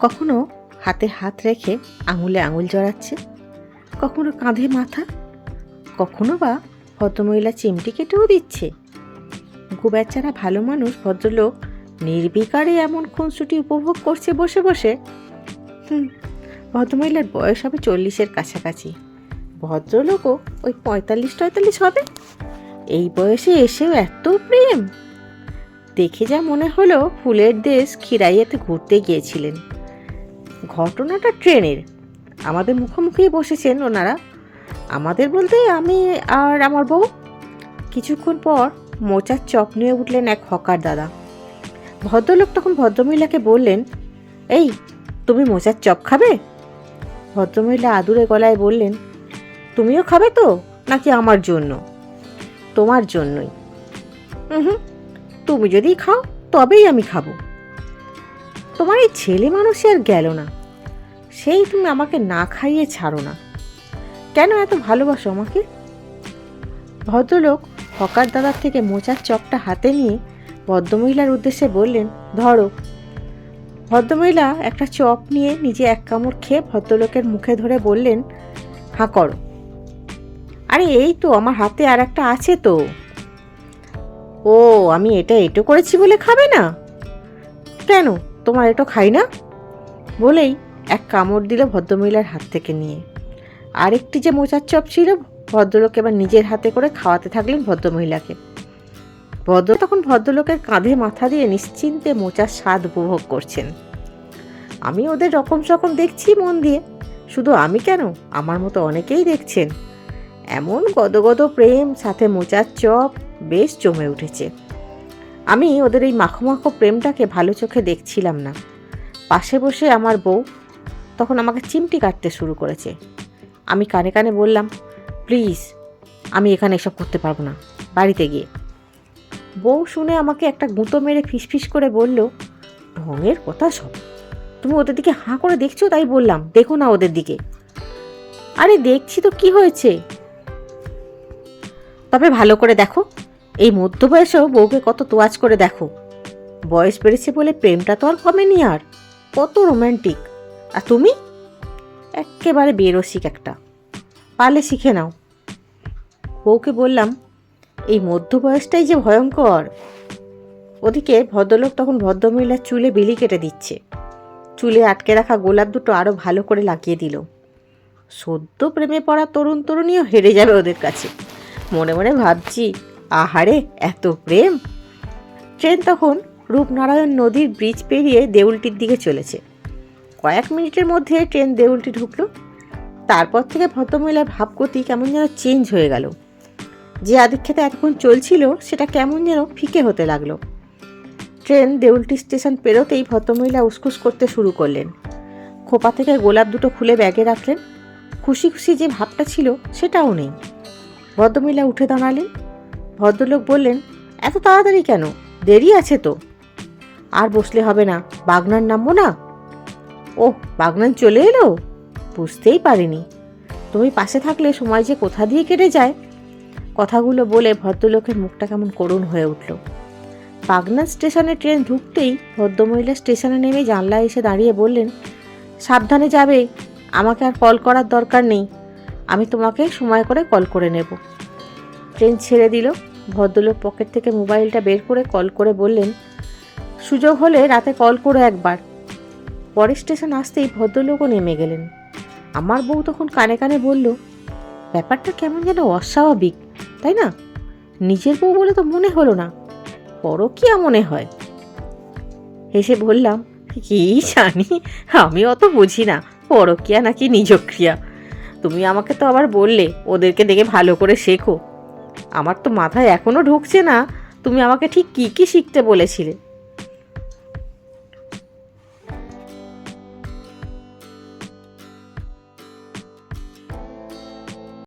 কখনো হাতে হাত রেখে আঙুলে আঙুল জড়াচ্ছে? কখনো কাঁধে মাথা? কখনো বা ভদ্রমহিলা চিমটি কেটেও দিচ্ছে? গুবেচারা ভালো মানুষ, ভদ্রলোক নির্বিকারে এমন খুনসুটি উপভোগ করছে বসে বসে। হুম, ভদ্রমহিলার বয়স হবে চল্লিশের কাছাকাছি। ভদ্রলোকও ওই পঁয়তাল্লিশ টয়তাল্লিশ হবে? এই বয়সে এসেও এত প্রেম! দেখে যা মনে হলো ফুলের দেশ খিরাইয়াতে ঘুরতে গিয়েছিলেন। ঘটনাটা ট্রেনের। আমাদের মুখোমুখি বসেছেন ওনারা। আমাদের বলতে আমি আর আমার বউ। কিছুক্ষণ পর মোচার চপ নিয়ে উঠলেন এক হকার দাদা। ভদ্রলোক তখন ভদ্রমহিলাকে বললেন, এই, তুমি মোচার চপ খাবে? ভদ্রমহিলা আদুরে গলায় বললেন, তুমিও খাবে তো? নাকি আমার জন্য? তোমার জন্যই। হুম, তুমি যদি খাও, তবেই আমি খাব। তোমার এই ছেলে মানুষই আর গেল না। সেই তুমি আমাকে না খাইয়ে ছাড়ো না। কেন এত ভালোবাসো আমাকে? ভদ্রলোক হকার দাদার থেকে মোচার চপটা হাতে নিয়ে ভদ্রমহিলার উদ্দেশ্যে বললেন, ধরো। ভদ্রমহিলা একটা চপ নিয়ে নিজে এক কামড় খেয়ে ভদ্রলোকের মুখে ধরে বললেন, হাঁ, করো। আরে, এই তো, আমার হাতে আর একটা আছে তো। ও, আমি এটা এটো করেছি বলে খাবে না? কেন? তোমার এটো খাই না? বলেই এক কামড় দিল ভদ্রমহিলার হাত থেকে নিয়ে। আরেকটি যে মোচার চপ ছিল, ভদ্রলোক এবার নিজের হাতে করে খাওয়াতে থাকলেন ভদ্রমহিলাকে। ভদ্র তখন ভদ্রলোকের কাঁধে মাথা দিয়ে নিশ্চিন্তে মোচার স্বাদ উপভোগ করছেন। আমি ওদের রকম সকম দেখছি মন দিয়ে, শুধু আমি কেন? আমার মতো অনেকেই দেখছেন। এমন গদগদ প্রেম, সাথে মোচার চপ বেশ জমে উঠেছে। আমি ওদের এই মাখো মাখো প্রেমটাকে ভালো চোখে দেখছিলাম না। পাশে বসে আমার বউ তখন আমাকে চিমটি কাটতে শুরু করেছে। আমি কানে কানে বললাম, প্লিজ, আমি এখানে এসব করতে পারব না, বাড়িতে গিয়ে। বউ শুনে আমাকে একটা গুঁতো মেরে ফিসফিস করে বলল, ঢঙের কথা সব। তুমি ওদের দিকে হাঁ করে দেখছ তাই বললাম, দেখো না ওদের দিকে। আরে দেখছি তো কি হয়েছে? তবে ভালো করে দেখো, এই মধ্য বয়সেও বউকে কত তোয়াজ করে দেখো। বয়স বেড়েছে বলে প্রেমটা তো আর কমেনি আর, কত রোম্যান্টিক। আর তুমি? একেবারে বেরসিক একটা। পালে শিখে নাও। বউকে বললাম, এই মধ্য বয়সটাই যে ভয়ঙ্কর। ওদিকে ভদ্রলোক তখন ভদ্রমহিলার চুলে বিলি কেটে দিচ্ছে। চুলে আটকে রাখা গোলাপ দুটো আরও ভালো করে লাগিয়ে দিল। সদ্য প্রেমে পড়া তরুণ তরুণীও হেরে যাবে ওদের কাছে। মনে মনে ভাবছি, আহারে, এত প্রেম! ট্রেন তখন রূপনারায়ণ নদীর ব্রিজ পেরিয়ে দেউলটির দিকে চলেছে। কয়েক মিনিটের মধ্যে ট্রেন দেউলটি ঢুকলো। তারপর থেকে ভদ্রমহিলার ভাবগতি কেমন যেন চেঞ্জ হয়ে গেল। যে আদিক্ষেতে এতক্ষণ চলছিল, সেটা কেমন যেন ফিকে হতে লাগল। ট্রেন দেউলটি স্টেশন পেরোতেই ভদ্রমহিলা উসকুস করতে শুরু করলেন। খোপা থেকে গোলাপ দুটো খুলে ব্যাগে রাখলেন। খুশি খুশি যে ভাবটা ছিল, সেটাও নেই। ভদ্রমহিলা উঠে দাঁড়ালেন। ভদ্রলোক বললেন, এত তাড়াতাড়ি কেন? দেরি আছে তো? আর বসলে হবে না। বাগনার নামবো না? ও বাগনান চলে এলো? বুঝতেই পারিনি। তুমি পাশে থাকলে সময় যে কোথা দিয়ে কেটে যায়? কথাগুলো বলে ভদ্রলোকের মুখটা কেমন করুণ হয়ে উঠল। বাগনান স্টেশনে ট্রেন ঢুকতেই ভদ্রমহিলা স্টেশনে নেমে জানলায় এসে দাঁড়িয়ে বললেন, সাবধানে যাবে, আমাকে আর কল করার দরকার নেই। আমি তোমাকে সময় করে কল করে নেব। ট্রেন ছেড়ে দিল। ভদ্রলোক পকেট থেকে মোবাইলটা বের করে কল করে বললেন, সুযোগ হলে রাতে কল করো একবার। পরের স্টেশন আসতেই ভদ্রলোকও নেমে গেলেন। আমার বউ তখন কানে কানে বলল, ব্যাপারটা কেমন যেন অস্বাভাবিক, তাই না? নিজের বউ বলে তো মনে হলো না, পরকিয়া মনে হয়। হেসে বললাম, কি জানি, আমি অত বুঝি না, পরকিয়া নাকি নিজক্রিয়া। তুমি আমাকে তো আবার বললে, ওদেরকে দেখে ভালো করে শেখো। আমার তো মাথায় এখনও ঢুকছে না, তুমি আমাকে ঠিক কি কি শিখতে বলেছিলে?